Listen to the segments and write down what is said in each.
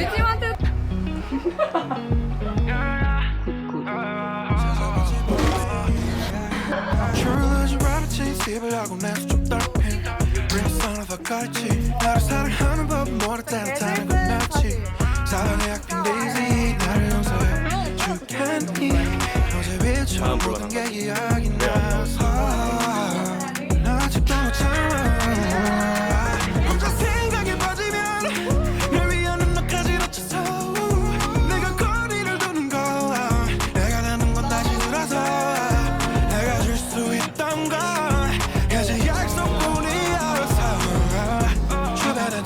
우리 팀한테 아, 몰라.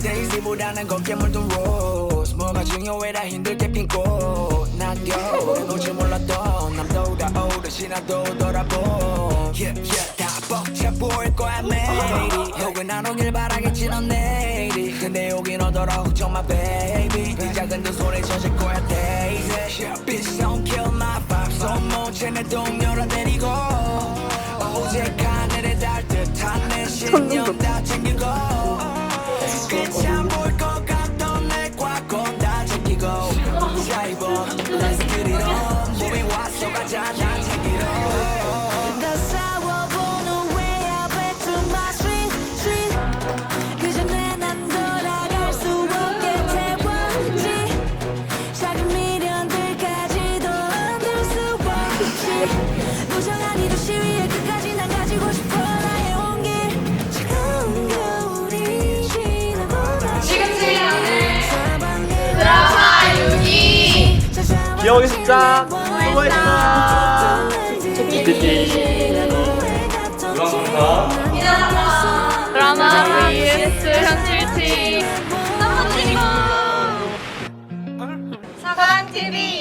데이지보다는 곱게 물든 로스 뭐가 중요해라 힘들게 핀고 남겨 해놓지 몰랐던 남도다 오듯이 나도 돌아보 yeah, yeah. 다 벅차 보일 거야 매일이 혹은 안 오길 바라겠지 넌 내일이. 근데 오긴 오더라 걱정 마 baby. 네 작은 두 손에 젖을 거야 데이지 yeah, Bitch don't kill my vibe. 손못 채내 동 여기서 수고했다. 드라마 vs 현실팀 사과TV